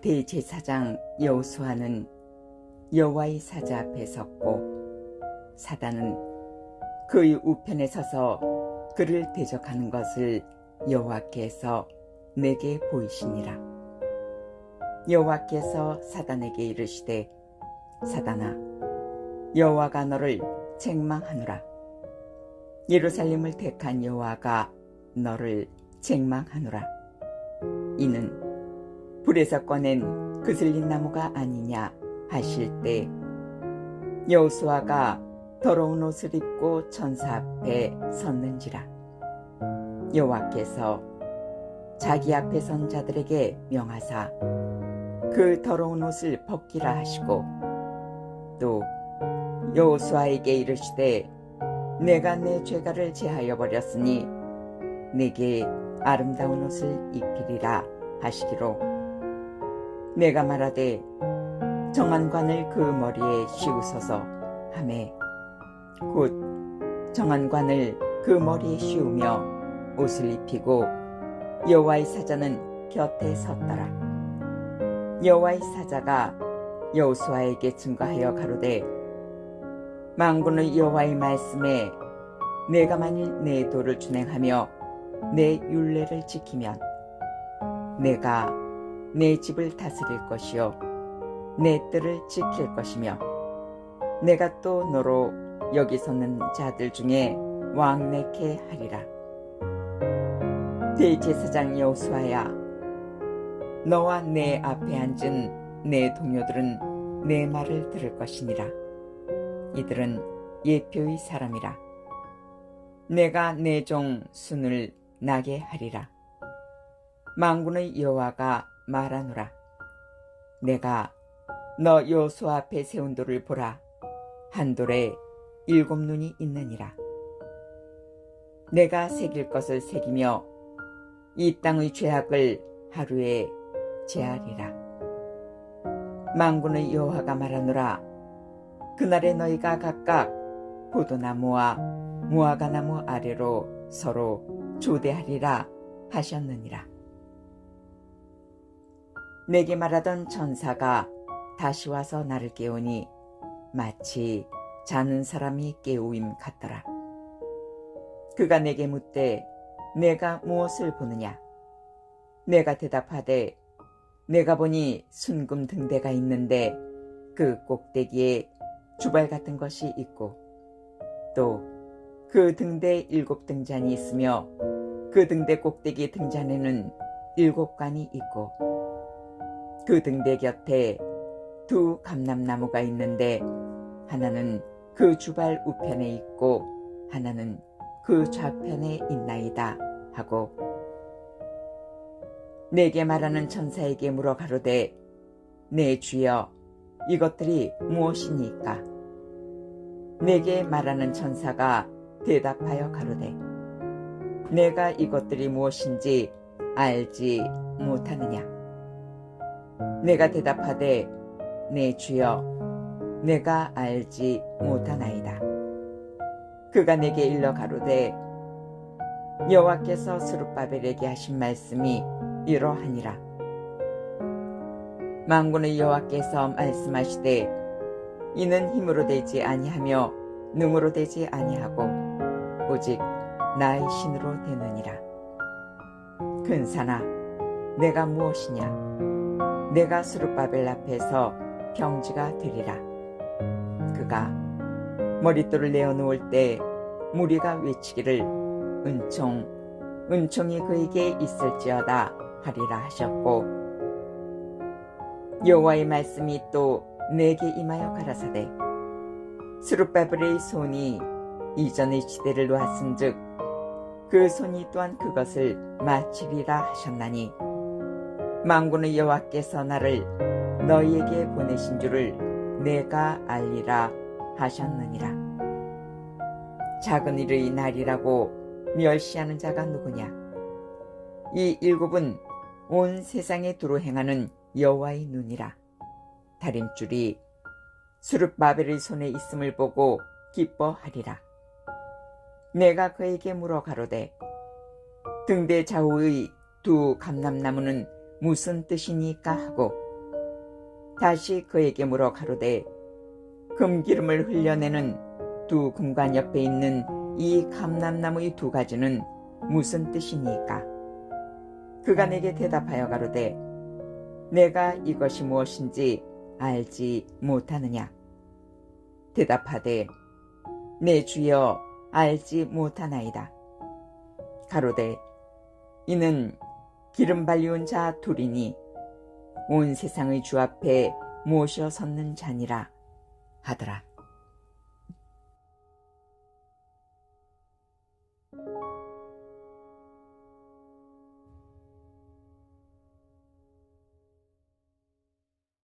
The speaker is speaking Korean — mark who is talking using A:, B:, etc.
A: 대제사장 여호수아는 여호와의 사자 앞에 섰고 사단은 그의 우편에 서서 그를 대적하는 것을 여호와께서 내게 보이시니라. 여호와께서 사단에게 이르시되 사단아 여호와가 너를 책망하노라. 예루살렘을 택한 여호와가 너를 책망하노라. 이는 불에서 꺼낸 그슬린 나무가 아니냐 하실 때 여호수아가 더러운 옷을 입고 천사 앞에 섰는지라. 여호와께서 자기 앞에 선 자들에게 명하사 그 더러운 옷을 벗기라 하시고 또 여호수아에게 이르시되 내가 내 죄가를 제하여 버렸으니 내게 아름다운 옷을 입히리라 하시기로 내가 말하되 정한관을 그 머리에 씌우소서 하매 곧 정한관을 그 머리에 씌우며 옷을 입히고 여호와의 사자는 곁에 섰더라. 여호와의 사자가 여호수아에게 증거하여 가로되 망군의 여호와의 말씀에 내가 만일 내 도를 준행하며 내 율례를 지키면 내가 내 집을 다스릴 것이요. 내 뜰을 지킬 것이며 내가 또 너로 여기 서는 자들 중에 왕래케 하리라. 대제사장 여호수아야 너와 내 앞에 앉은 내 동료들은 내 말을 들을 것이니라. 이들은 예표의 사람이라. 내가 내 종 순을 나게 하리라. 망군의 여호와가 말하노라. 내가 너 여호수아 앞에 세운 돌을 보라. 한 돌에 일곱 눈이 있느니라. 내가 새길 것을 새기며 이 땅의 죄악을 하루에 제하리라. 망군의 여호와가 말하노라. 그날에 너희가 각각 포도나무와 무화과나무 아래로 서로 조대하리라 하셨느니라 내게 말하던 천사가 다시 와서 나를 깨우니 마치 자는 사람이 깨우임 같더라. 그가 내게 묻되 내가 무엇을 보느냐? 내가 대답하되 내가 보니 순금 등대가 있는데 그 꼭대기에 주발 같은 것이 있고 또 그 등대 일곱 등잔이 있으며 그 등대 꼭대기 등잔에는 일곱 관이 있고 그 등대 곁에 두 감람나무가 있는데 하나는 그 주발 우편에 있고 하나는 그 좌편에 있나이다 하고 내게 말하는 천사에게 물어 가로되 내 주여 이것들이 무엇이니까? 내게 말하는 천사가 대답하여 가로되 내가 이것들이 무엇인지 알지 못하느냐 내가 대답하되 내 주여 내가 알지 못하나이다. 그가 내게 일러 가로되 여호와께서 스룹바벨에게 하신 말씀이 이러하니라. 망군의 여호와께서 말씀하시되 이는 힘으로 되지 아니하며 능으로 되지 아니하고 오직 나의 신으로 되느니라. 근사나 내가 무엇이냐 내가 스룹바벨 앞에서 병지가 되리라. 그가 머릿돌을 내어놓을 때 무리가 외치기를 은총 은총이 그에게 있을지어다 하리라 하셨고 여호와의 말씀이 또 내게 임하여 가라사대 스룹바벨의 손이 이전의 시대를 놓았은즉 그 손이 또한 그것을 마치리라 하셨나니 망군의 여호와께서 나를 너희에게 보내신 줄을 내가 알리라 하셨느니라. 작은 일의 날이라고 멸시하는 자가 누구냐? 이 일곱은 온 세상에 두루 행하는 여호와의 눈이라. 다림줄이 수룹 바벨의 손에 있음을 보고 기뻐하리라. 내가 그에게 물어 가로되 등대 좌우의 두 감람나무는 무슨 뜻이니까 하고 다시 그에게 물어 가로되 금기름을 흘려내는 두 금관 옆에 있는 이 감람나무의 두 가지는 무슨 뜻이니까? 그가 내게 대답하여 가로되 내가 이것이 무엇인지 알지 못하느냐? 대답하되 내 주여 알지 못하나이다. 가로되 이는 기름 발리운 자 둘이니 온 세상의 주 앞에 모셔 섰는 자니라 하더라.